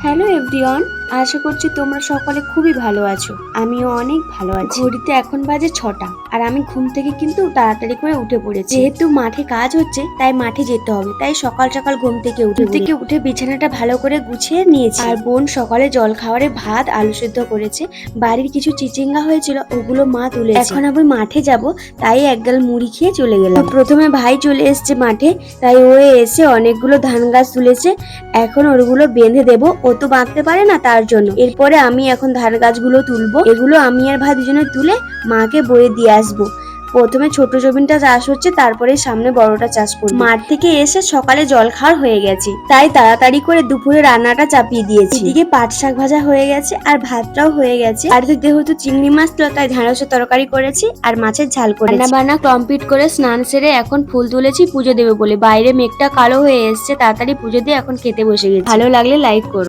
Hello everyone আশা করছি তোমরা সকলে খুবই ভালো আছো। আমিও অনেক ভালো আছি। ঘড়িতে এখন বাজে ছটা আর আমি ঘুম থেকে কিন্তু তাড়াতাড়ি করে উঠে পড়েছি। যেহেতু মাঠে কাজ হচ্ছে তাই মাঠে যেতে হবে। তাই সকাল সকাল ঘুম থেকে উঠে থেকে উঠে বিছানাটা ভালো করে গুছিয়ে নিয়েছি। আর বোন সকালে জল খাওয়ারে ভাত আলু সেদ্ধ করেছে। বাড়ির কিছু চিচিঙ্গা হয়েছিল ওগুলো মা তুলে এখন আমি মাঠে যাব তাই একগাল মুড়ি খেয়ে চলে গেলাম। প্রথমে ভাই চলে এসেছে মাঠে তাই ও এসে অনেকগুলো ধান গাছ তুলেছে। এখন ওগুলো বেঁধে দেবো। ও তো বাঁধতে পারে না তার জন্য। এরপরে আমি এখন ধান গাছগুলো তুলবো। এগুলো আমি আর ভাই দুজনে তুলে মাকে বয়ে দিয়ে আসব। প্রথমে ছোট জমিনটা চাষ হচ্ছে, তারপরে সামনে বড়টা চাষ করব। মাঠ থেকে এসে সকালে জল খাওয়ার হয়ে গেছে। তাই তাড়াতাড়ি করে দুপুরে রান্নাটা চাপিয়ে দিয়েছি। এদিকে পাট শাক ভাজা হয়ে গেছে আর ভাতটাও হয়ে গেছে। আর যেহেতু চিংড়ি মাছ, তো তাই ঢেঁড়সের তরকারি করেছি আর মাছের ঝাল করে রান্না বান্না কমপ্লিট করে স্নান সেরে এখন ফুল তুলেছি, পুজো দেবে বলে। বাইরে মেঘটা কালো হয়ে এসছে, তাড়াতাড়ি পুজো দিয়ে এখন খেতে বসে গেছি। ভালো লাগলে লাইক করো।